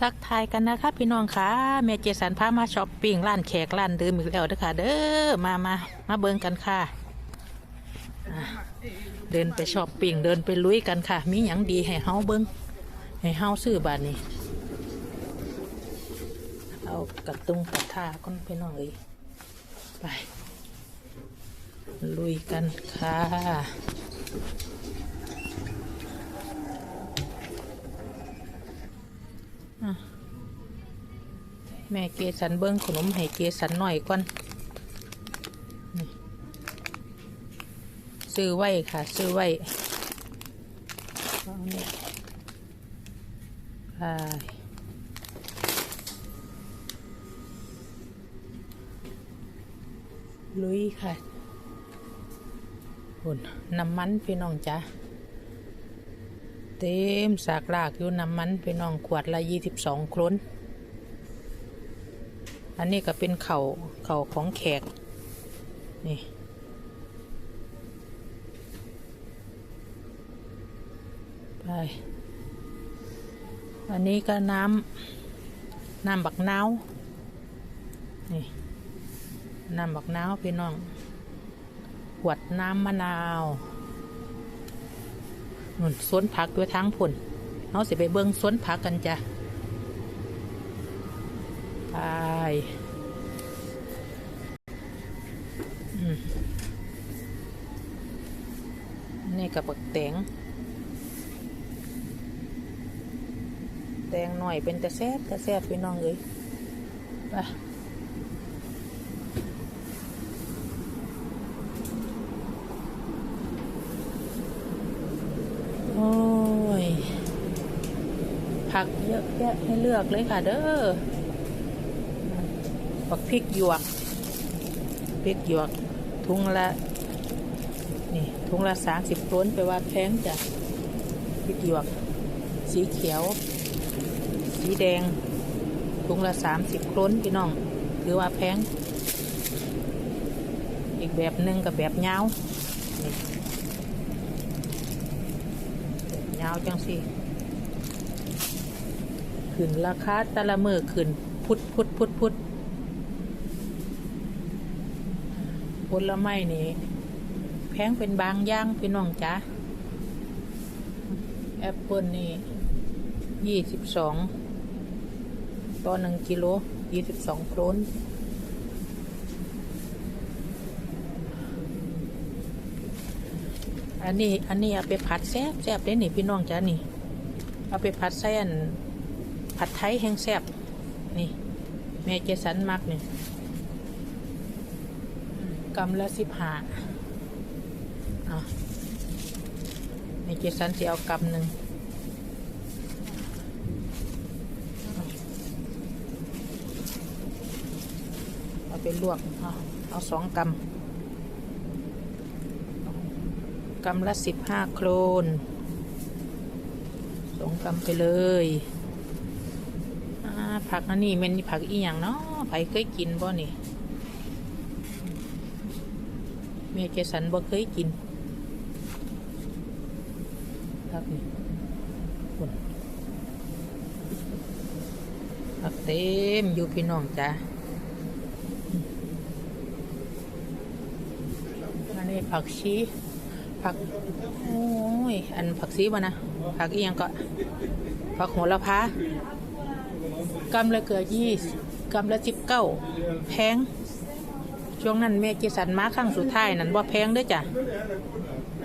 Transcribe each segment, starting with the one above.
ทักทายกันนะคะพี่น้องค่ะแม่เจสันพามาช้อปปิ้งร้านแขกร้านเดิมอีกแล้วเด้อค่ะ เด้อมามามาเบิ่งกันค่ะอะ เดินไปช้อปปิ้งเดินไปลุยกันค่ะ มีหยังดีให้เฮาเบิ่งให้เฮาซื้อบาดนี้ เอากระตุงกระท่าก่อนพี่น้องเอ้ยไป ลุยกันค่ะ แม่เกสันเบิ้งขนมให้เกสันหน่อยก่อนซื้อไว้ค่ะ ซื้อไว้นี่ไปลุยค่ะหุ่นน้ำมันพี่น้องจ้ะเต็มสากลากอยู่น้ำมันพี่น้องขวดละยี่สิบสองครน อันนี้ก็เป็นเข่าเข่าของแขก นี่ไปอันนี้ก็น้ำน้ำบักนาวนี่น้ำบักนาวพี่น้องขวดน้ำมะนาวนุ่นสวนผักด้วยทั้งผลเราสิไปเบิ้งสวนผักกันจ้ะไป นี่กับปักแตงแตงหน่อยเป็นแต่แซ่บแต่แซ่บพี่น้องเลยไปโอ้ย ผักเยอะแยะให้เลือกเลยค่ะเด้อ บักพริกหยวกพริกหยวก ทุงละ นี่ ทุงละสามสิบต้นไปว่าแพงจ้ะพริกหยวก สีเขียว สีแดง ทุงละสามสิบต้นพี่น้อง ถือว่าแพง อีกแบบหนึ่งกับแบบเงาวนี่แบบเงาจังสิขึ้นราคาแต่ละมือขึ้นพุดพุดพุดพุด ผลไม้นี่แพงเป็นบางอย่างพี่น้องจ้ะแอปเปิลนี่ยี่สิบสองต่อหนึ่งกิโลยี่สิบสองโครนอันนี้อันนี้เอาไปผัดแซ่บแซ่บได้นี่พี่น้องจ้ะนี่ เอาไปผัดใส่นผัดไทยแห้งแซ่บนี่ แม่เจสันมักนี่ กำละสิบห้าอะในเจสันจะเอากำหนึ่งเอาไปลวกเอาเอาสองกำกำละสิบห้าโครนสองกำไปเลยอ่าผักอันนี้มันผักอีหยังเนาะไผเคยกินบ่นี่ แม่เจสันบ่เคยกินครับนี่คุณผักเต็มอยู่พี่น้องจ้ะอันนี้ผักชีผัก โอ้ย อันผักชีบ่นะ ผักอียังก็ ผักโหระพากำละเกือยี่สิบกำละสิบเก้าแพง ช่วงนั้นแม่เจสันมาครั้งสุดท้ายนั่นว่าแพงด้วยจ้ะ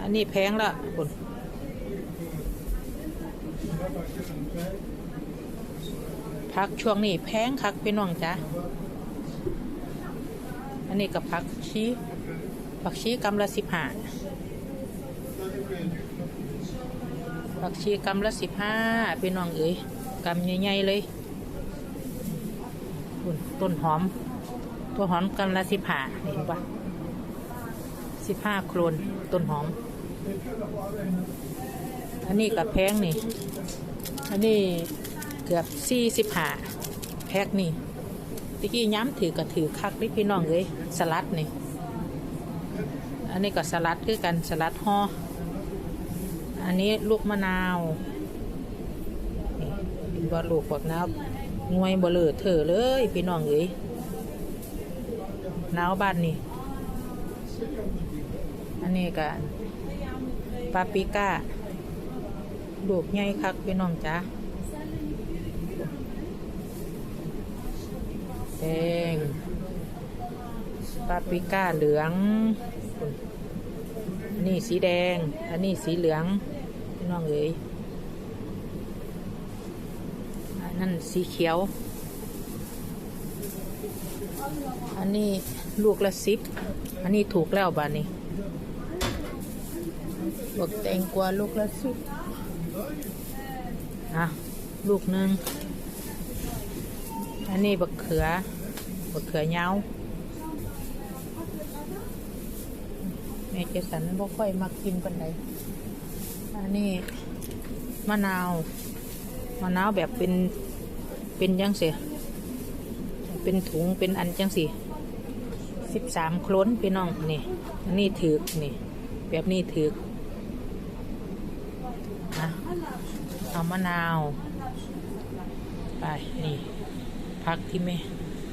อันนี้แพงละคุณพักช่วงนี้แพงคักพี่น้องจ้ะ อันนี้กับผักชีผักชีกำละสิบห้าผักชีกำละสิบห้าพี่น้องเอ๋ยกำใหญ่ๆเลยต้นหอม ตัวหอมกำละสิบห้าเห็นปะสิบห้าโครนต้นหอม อันนี้กับแพงนี่ อันนี้เกือบสี่สิบห้าแพ็กนี่ตะกี้ย้ำถือกับถือคักนี่พี่น้องเลยสลัดนี่ อันนี้ก็สลัดคือกันสลัดห่อ อันนี้ลูกมะนาวนี่บ่ลูกบักนาวหน่วยบ่เลิศเถอเลยพี่น้องเอ้ย หนาวบ้านนี่ อันนี้ก็ปาปิก้าลูกใหญ่คักพี่น้องจ้าแดงปาปิก้าเหลืองนนี้สีแดง อันนี้สีเหลืองพี่น้องเอ๋ยอันนั้นสีเขียว อันนี้ลูกละสิบอันนี้ถูกแล้วบ้าทนี้บอกแตงกวาลูกละสิบอะลูกหนึ่งอันนี้บักเขือบักเขือยาแม่เจสันบ่ค่อยมักกินปันใดอันนี้มะนาวมะนาวแบบเป็นเป็นยังเสีย เป็นถุงเป็นอันจังสิสิบสามโคลนพี่น้องนี่อันนี้ถือนี่ แบบนี้ถือนะเอามะนาว ไปนี่พักที่แม่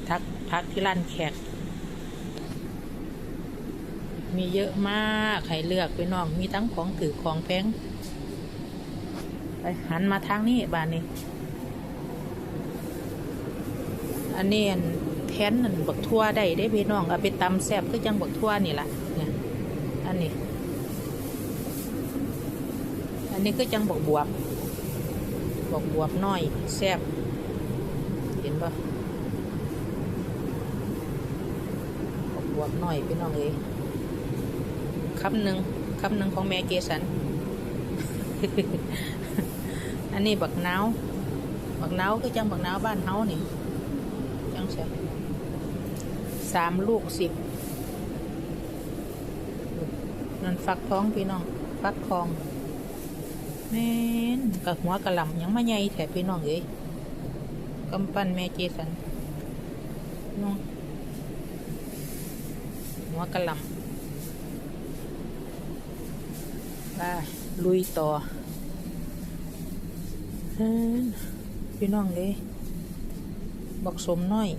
ทักพักที่ร้านแขก มีเยอะมากให้เลือกไปน้องมีทั้งของถือของแพงไปหันมาทางนี้บ้านนี้ อันนี้แทนนั่นบักทั่วได้ได้พี่น้องเอาไปตำแซ่บก็จังบักทั่วนี่แหละเนี่ยอันนี้ อันนี้ก็จังบักบวบบักบวบน้อยแซ่บเห็นปะบักบวบน้อยพี่น้องเอ้ยคำหนึ่งคำหนึ่งของแม่เกสัน อันนี้บักนาวบักนาวก็จังบักนาวบ้านเฮานี่ จังใช่สามลูกสิบนั่นฟักท้องพี่น้องฟักทองแม่นกับหัวกระหลำยังไมาใหญ่แถบพี่น้องเอ้ยกำปั้นแม่เจสันน้องหัวกระหลำไปลุยต่อเอิ้นพี่น้องเลย บอกสมน้อย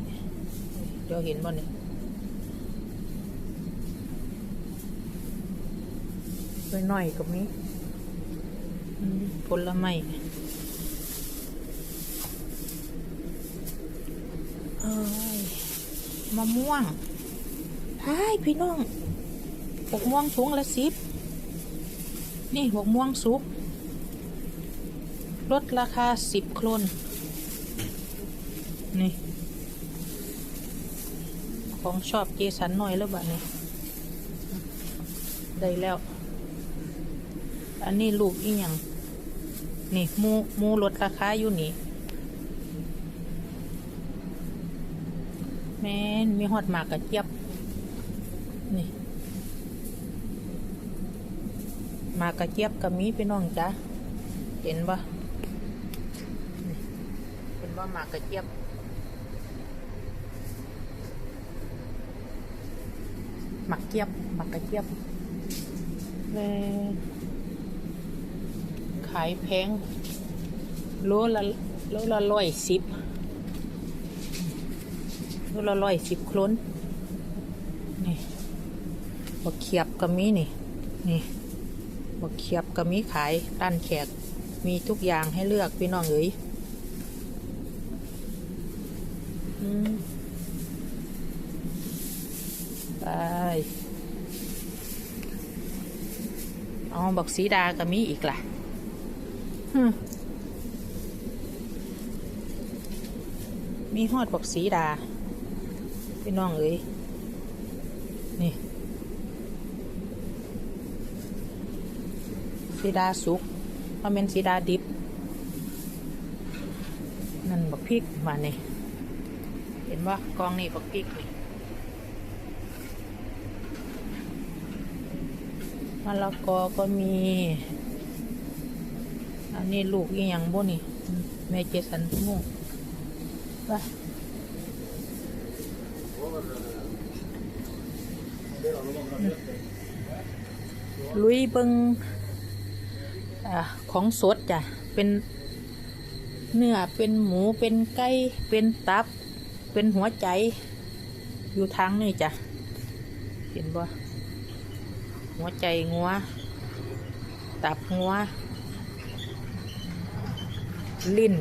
เดี๋ยวเห็นบ่เนี่ยไปหน่อยกับนี้ผลไม้เอ้ยมะม่วงใช่พี่น้องปกม่วงถุงละสิบ นี่บกม่วงสุก ลดราคาสิบโครน นี่ ของชอบเจสันหน่อยแล้วบ้านี้ได้แล้ว อันนี้ลูกอีหยังนี่มูมูลดราคาอยู่นี่แม่นมีหอดหมากกระเจี๊ยบ นี่มากระเจี๊ยบกับมีพี่น้องจ้ะเห็นปะเห็นว่ามากระเจี๊ยบ หมักเจี๊ยบหมักกระเจี๊ยบเลยขายแพงโลละโลละร้อยสิบโลละร้อยสิบโคลนนี่บักเขียบกับมีนี่ นี่บักเขียบก็มีขายร้านแขกมีทุกอย่างให้เลือกพี่น้องเอ๋ยอืมไป เอาบักสีดาก็มีอีกล่ะฮึมีฮอดบักสีดาพี่น้องเอ๋ยนี่สีดาสุกว่าเป็นสีดาดิบนั่นบักพริกมาเนี่ยเห็นว่ากองนี่บักพริกนี่ มะละกอก็มี อันนี้ลูกอีหยังบ่นี่แม่เจสันงูไปลุยเบิงอาของสดจ้ะ เป็นเนื้อ เป็นหมู เป็นไก่ เป็นตับ เป็นหัวใจ อยู่ทางนี่จ้ะ เห็นบ่ หัวใจงัว ตับงัว ลิ้น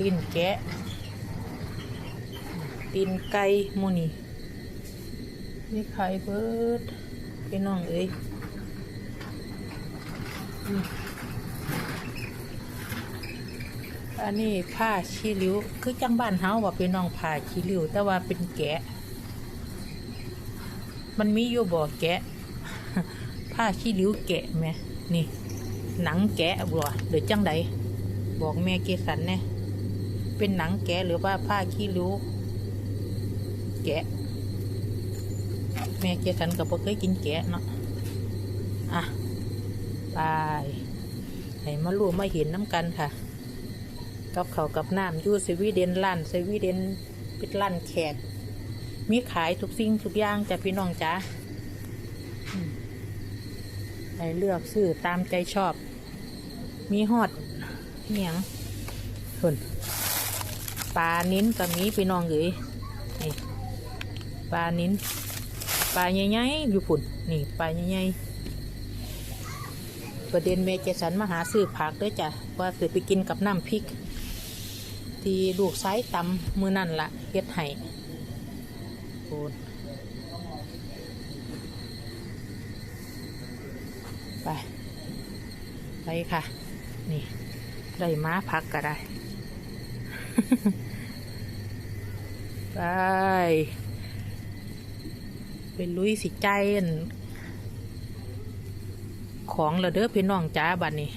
ลิ้นแกะ ตีนไก่มูนี่นี่ไข่เบิดพี่น้องเอ้ยอันนี้ผ้าชีริ้ว คือจังบ้านเฮาว่าพี่น้องผ้าชีริ้ว แต่ว่าเป็นแกะ มันมีอยู่บ่แกะ ผ้าชีริ้วแกะไหมนี่ หนังแกะบ่หรือจังใดบอกแม่เกสันแน่เป็นหนังแกะหรือว่าผ้าขี้ริ้วแกะ แม่เกสันก็บ่เคยกินแกะเนาะอะไปให้มารู้มาเห็นน้ำกันค่ะ กับเขากับน้ำยู่สวีเดนร้านสวีเดนป็นร้านแขกมีขายทุกสิ่งทุกอย่างจ้ะพี่น้องจ้า ให้เลือกซื้อตามใจชอบ มีฮอดเหนียงส่วนปลานิ้นกับมีพี่น้องเอ๋ยนี่ปลานิ้นปลาใหญ่ๆอยู่พุ่นนี่ปลาใหญ่ๆประเด็นเมเจสันมาหาซื้อผักเด้วยจ้ะว่าซื้อไปกินกับน้ำพริก ที่ลูกซ้ายตำมือนั่นละเฮ็ดให้โอน ไปไปค่ะ นี่ได้ม้าพักก็ได้ ไป เป็นลุยสิใจของละเด้อพี่น้องจ้าบัดนนี้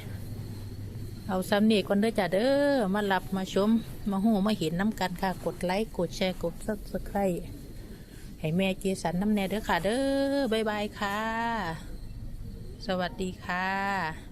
เอาซ้ำนี่ก่อนเด้อจ้าเด้อมาหลับมาชม มาหูมาเห็นน้ำกันค่ะ กดไลค์ กดแชร์ กดซับสไครต์ให้แม่เจสันน้ำแน่เด้อค่ะ เด้อบ๊ายบายค่ะ สวัสดีค่ะ